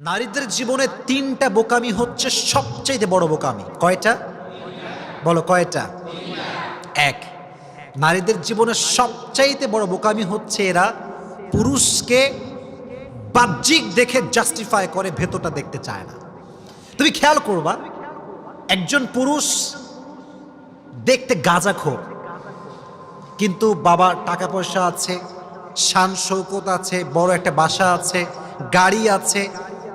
নারীদের জীবনে তিনটা বোকামি হচ্ছে সবচেয়ে বড় বোকামি। কয়টা? বলো কয়টা? এক। নারীদের জীবনে সবচাইতে বড় বোকামি হচ্ছে এরা পুরুষকে বাহ্যিক দেখে জাস্টিফাই করে ভেতরটা দেখতে চায় না। তুমি খেয়াল করবা, একজন পুরুষ দেখতে গাঁজাখোর, কিন্তু বাবার টাকা পয়সা আছে শান শৌকত আছে, বড় একটা বাসা আছে, গাড়ি আছে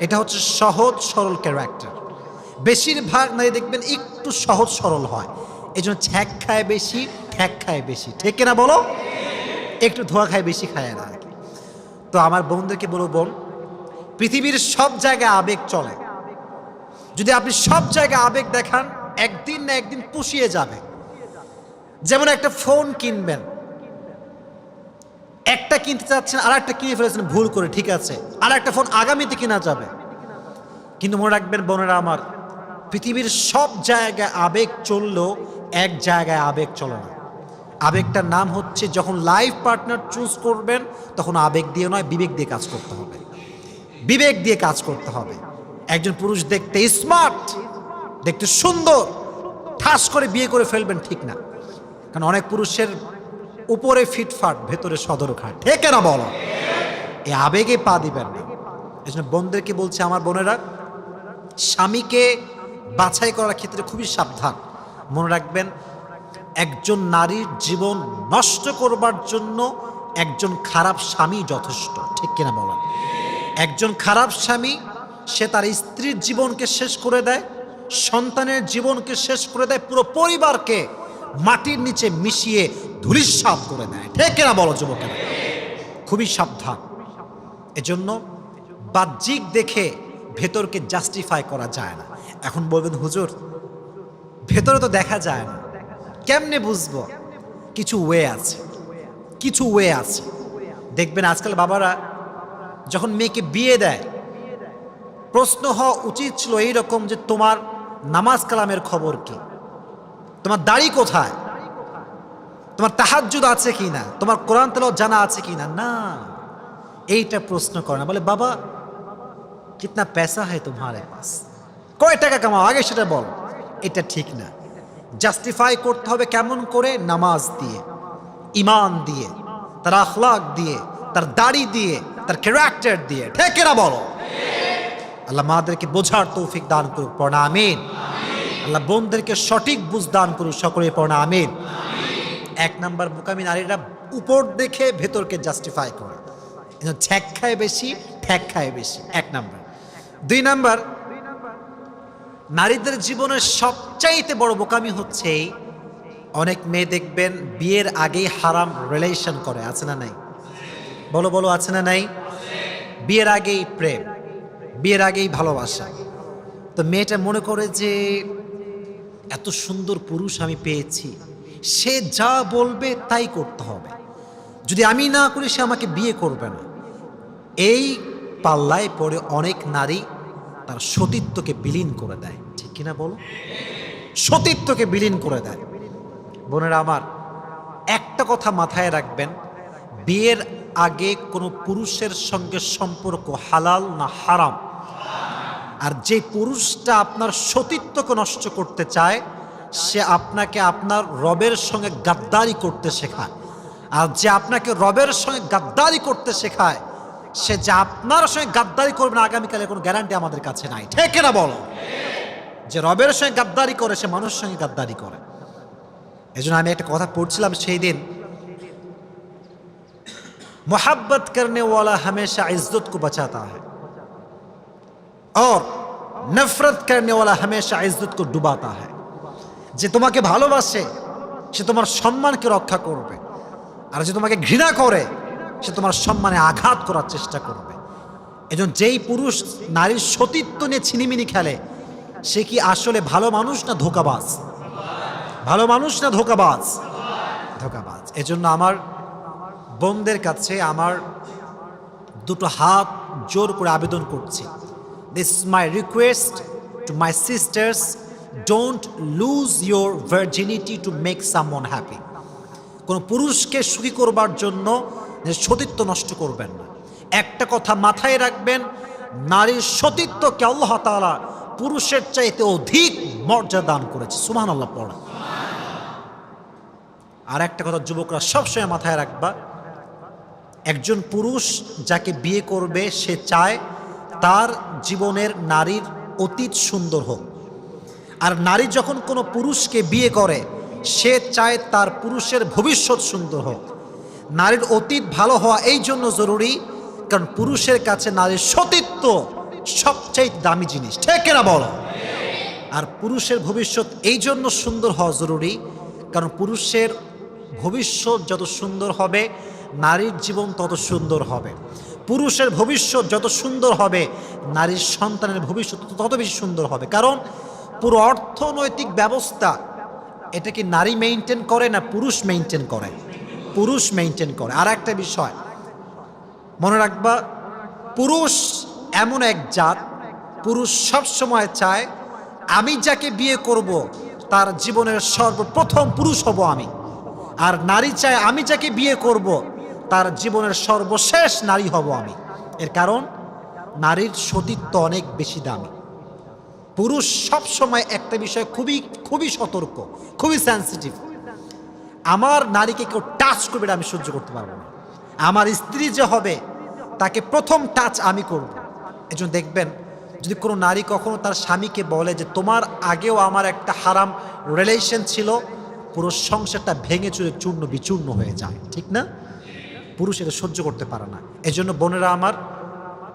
এটা হচ্ছে সহজ, সরল ক্যারেক্টার বেশিরভাগ নারী দেখবেন একটু সহজ, সরল হয়। এই জন্য ছ্যাক খায় বেশি ঠ্যাক খায় বেশি। ঠিক কিনা বলো? একটু ধোয়া খায় বেশি খায় না তো আমার বোনদেরকে বলব বোন, পৃথিবীর সব জায়গায় আবেগ চলে। যদি আপনি সব জায়গায় আবেগ দেখান, একদিন না একদিন পুষিয়ে যাবে। যেমন একটা ফোন কিনবেন। একটা কিনতে চাচ্ছেন আর একটা কিনে ফেলেছেন, ভুল করে, ঠিক আছে। আর একটা ফোন আগামীতে কেনা যাবে। কিন্তু মনে রাখবেন, বোনেরা আমার, পৃথিবীর সব জায়গায় আবেগ চললেও এক জায়গায় আবেগ চলে না। আবেগটার নাম হচ্ছে, যখন লাইফ পার্টনার চুজ করবেন, তখন আবেগ দিয়ে নয়, বিবেক দিয়ে কাজ করতে হবে। বিবেক দিয়ে কাজ করতে হবে। একজন পুরুষ দেখতে স্মার্ট দেখতে সুন্দর, ঠাস করে বিয়ে করে ফেলবেন ঠিক না। কারণ অনেক পুরুষের উপরে ফিটফাট, ভেতরে সদর খাট ঠিক না বলো? এই আবেগে পা দিবেন না। এই জন্য বোনদেরকে বলছে, আমার বোনেরা, স্বামীকে বাছাই করার ক্ষেত্রে খুবই সাবধান। মনে রাখবেন, একজন নারীর জীবন নষ্ট করবার জন্য একজন খারাপ স্বামী যথেষ্ট। ঠিক কিনা বলেন একজন খারাপ স্বামী, সে তার স্ত্রীর জীবনকে শেষ করে দেয়, সন্তানের জীবনকে শেষ করে দেয়, পুরো পরিবারকে মাটির নিচে মিশিয়ে ধুলিস্বাদ করে দেয়। ঠিক কিনা বলো যুবকেরা? খুবই সাবধান। এজন্য বাহ্যিক দেখে ভেতরকে জাস্টিফাই করা যায় না। এখন বলবেন, হুজুর, ভেতরে তো দেখা যায় না। কেমনে বুঝব? কিছু ওয়ে আছে। কিছু ওয়ে আছে। দেখবেন আজকাল বাবারা যখন মেয়েকে বিয়ে দেয়, প্রশ্ন হওয়া উচিত ছিল এইরকম যে, তোমার নামাজ কালামের খবর কি? তোমার দাড়ি কোথায়? তোমার তাহাজুদ আছে কি না তোমার কোরআন তেল জানা আছে কি না। না এইটা প্রশ্ন করে না। বলে, বাবা, কিতনা পেসা হয় তোমার পাস? কয় টাকা কামাও? আগে সেটা বল। এটা ঠিক না। জাস্টিফাই করতে হবে কেমন করে? নামাজ দিয়ে, ইমান দিয়ে, তার আখলাক দিয়ে, তার দাড়ি দিয়ে, তার ক্যারেক্টার দিয়ে। ঠেকেরা বলো? আল্লাহ মাদেরকে বোঝার তৌফিক দান করুক। প্রণামিন আল্লাহ বোনদেরকে সঠিক বুঝ দান করুক সকলে পড়া আমিন। এক নাম্বার বোকামি নারীরা উপর দেখে ভেতরকে জাস্টিফাই করে। কিন্তু খায় বেশি ঠ্যাক খায় বেশি। এক নাম্বার। দুই নাম্বার, নারীদের জীবনের সবচাইতে বড় বোকামি হচ্ছে, অনেক মেয়ে দেখবেন বিয়ের আগেই হারাম রিলেশন করে, আছে না নাই? বলো বলো, আছে না নাই? বিয়ের আগেই প্রেম, বিয়ের আগেই ভালোবাসা। তো মেয়েটা মনে করে যে এত সুন্দর পুরুষ আমি পেয়েছি। সে যা বলবে তাই করতে হবে। যদি আমি না করি, সে আমাকে বিয়ে করবে না। এই পাল্লায় পড়ে অনেক নারী তার সতীত্বকে বিলীন করে দেয়। ঠিক কিনা বলো? সতীত্বকে বিলীন করে দেয়। বোনেরা আমার, একটা কথা মাথায় রাখবেন। বিয়ের আগে কোনো পুরুষের সঙ্গে সম্পর্ক হালাল না হারাম? আর যে পুরুষটা আপনার সতীত্বকে নষ্ট করতে চায়, সে আপনাকে আপনার রবের সঙ্গে গাদ্দারি করতে শেখায়। আর যে আপনাকে রবের সঙ্গে গাদ্দারি করতে শেখায়, সে যে আপনার সঙ্গে গাদ্দারি করবে না, আগামীকালে কোনো গ্যারান্টি আমাদের কাছে নাই। ঠিক না বলো? যে রবের সঙ্গে গাদ্দারি করে, সে মানুষের সঙ্গে গাদ্দারি করে। এই জন্য আমি একটা কথা পড়ছিলাম সেই দিন। মোহাব্বত করনেওয়ালা হমেশা ইজ্জত কো বাঁচাতা হয় और नफरत करने वाला हमेशा इज्जत को डुबाता है যে তোমাকে ভালোবাসে সে তোমার সম্মানকে রক্ষা করবে আর যে তোমাকে ঘৃণা করে সে তোমার সম্মানে আঘাত করার চেষ্টা করবে এজন যেই পুরুষ নারীর সতীত্ব নিয়ে ছিনিমিনি খেলে সে কি আসলে ভালো মানুষ না ধোকাবাজ ভালো মানুষ না ধোকাবাজ ধোকাবাজ এজন্য আমার বোনদের কাছে আমার দুটো হাত জোর করে আবেদন করছি This my request to my sisters don't lose your virginity to make someone happy কোনো পুরুষকে সুখী করবার জন্য সতীত্ব নষ্ট করবেন না। একটা কথা মাথায় রাখবেন, নারীর সতীত্বকে আল্লাহ তাআলা পুরুষের চাইতে অধিক মর্যাদা দান করেছে। সুমান আল্লাহ পড়া। আর একটা কথা যুবকরা সবসময় মাথায় রাখবা, একজন পুরুষ যাকে বিয়ে করবে, সে চায় তার জীবনের নারীর অতীত সুন্দর হোক। আর নারী যখন কোনো পুরুষকে বিয়ে করে, সে চায় তার পুরুষের ভবিষ্যৎ সুন্দর হোক। নারীর অতীত ভালো হওয়া এই জন্য জরুরি, কারণ পুরুষের কাছে নারীর সতীত্ব সবচেয়ে দামি জিনিস। ঠিক না বলো? আর পুরুষের ভবিষ্যৎ এই জন্য সুন্দর হওয়া জরুরি, কারণ পুরুষের ভবিষ্যৎ যত সুন্দর হবে, নারীর জীবন তত সুন্দর হবে। পুরুষের ভবিষ্যৎ যত সুন্দর হবে, নারীর সন্তানের ভবিষ্যৎ তত বেশি সুন্দর হবে। কারণ পুরো অর্থনৈতিক ব্যবস্থা এটা কি নারী মেনটেন করে না পুরুষ মেনটেন করে? পুরুষ মেনটেন করে। আর একটা বিষয়, মনে রাখবা, পুরুষ এমন এক জাত, পুরুষ সব সময় চায়, আমি যাকে বিয়ে করব, তার জীবনের সর্বপ্রথম পুরুষ হব আমি। আর নারী চায়, আমি যাকে বিয়ে করব তার জীবনের সর্বশেষ নারী হব আমি। এর কারণ, নারীর সতীত্ব অনেক বেশি দামি। পুরুষ সব সময় একটা বিষয় খুবই খুবই সতর্ক, খুবই সেন্সিটিভ আমার নারীকে কেউ টাচ করবে আমি সহ্য করতে পারব না। আমার স্ত্রী যে হবে, তাকে প্রথম টাচ আমি করব। এজন্য দেখবেন, যদি কোনো নারী কখনো তার স্বামীকে বলে যে, তোমার আগেও আমার একটা হারাম রিলেশন ছিল। পুরো সংসারটা ভেঙে চুরে চূর্ণ বিচূর্ণ হয়ে যায়, ঠিক না? পুরুষ এটা সহ্য করতে পারে না। এজন্য বোনেরা আমার,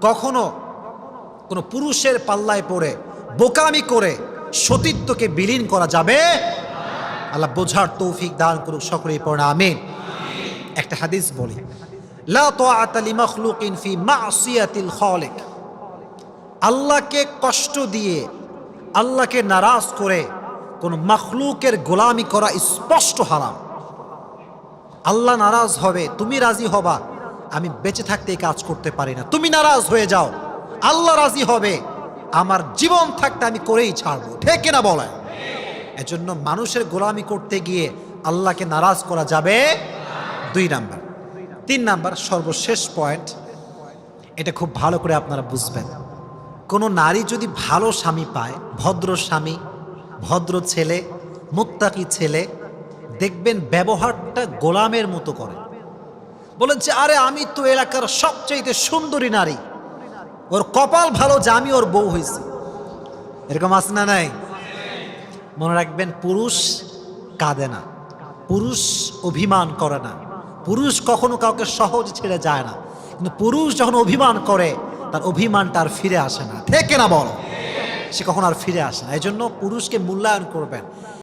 কখনো কোনো পুরুষের পাল্লায় পড়ে, বোকামি করে সতীত্বকে বিলীন করা যাবে? আল্লাহ বোঝার তৌফিক দান করুক সকলেই পড়া, আমিন। একটা হাদিস বলি আল্লাহকে কষ্ট দিয়ে, আল্লাহকে নারাজ করে কোন মখলুকের গোলামি করা স্পষ্ট হারাম। আল্লাহ নারাজ হবে, তুমি রাজি হবা। আমি বেঁচে থাকতে এই কাজ করতে পারি না। তুমি নারাজ হয়ে যাও। আল্লাহ রাজি হবে। আমার জীবন থাকতে আমি করেই ছাড়বো। ঠিক না বলে এজন্য মানুষের গোলামি করতে গিয়ে আল্লাহকে নারাজ করা যাবে দুই নাম্বার। তিন নাম্বার, সর্বশেষ পয়েন্ট এটা খুব ভালো করে আপনারা বুঝবেন। কোনো নারী যদি ভালো স্বামী পায়, ভদ্র স্বামী, ভদ্র ছেলে, মুত্তাকি ছেলে দেখবেন ব্যবহারটা গোলামের মতো করে। বলেন যে, আরে, আমি তো এলাকার সবচাইতে সুন্দরী নারী। ওর কপাল ভালো যে আমি ওর বউ হয়েছি। এরকম আছে না নাই? মনে রাখবেন, পুরুষ কাঁদে না, পুরুষ অভিমান করে না, পুরুষ কখনো কাউকে সহজ ছেড়ে যায় না, কিন্তু পুরুষ যখন অভিমান করে, তার অভিমানটা আর ফিরে আসে না। থেকে না বল? সে কখন আর ফিরে আসে না। এই জন্য পুরুষকে মূল্যায়ন করবেন।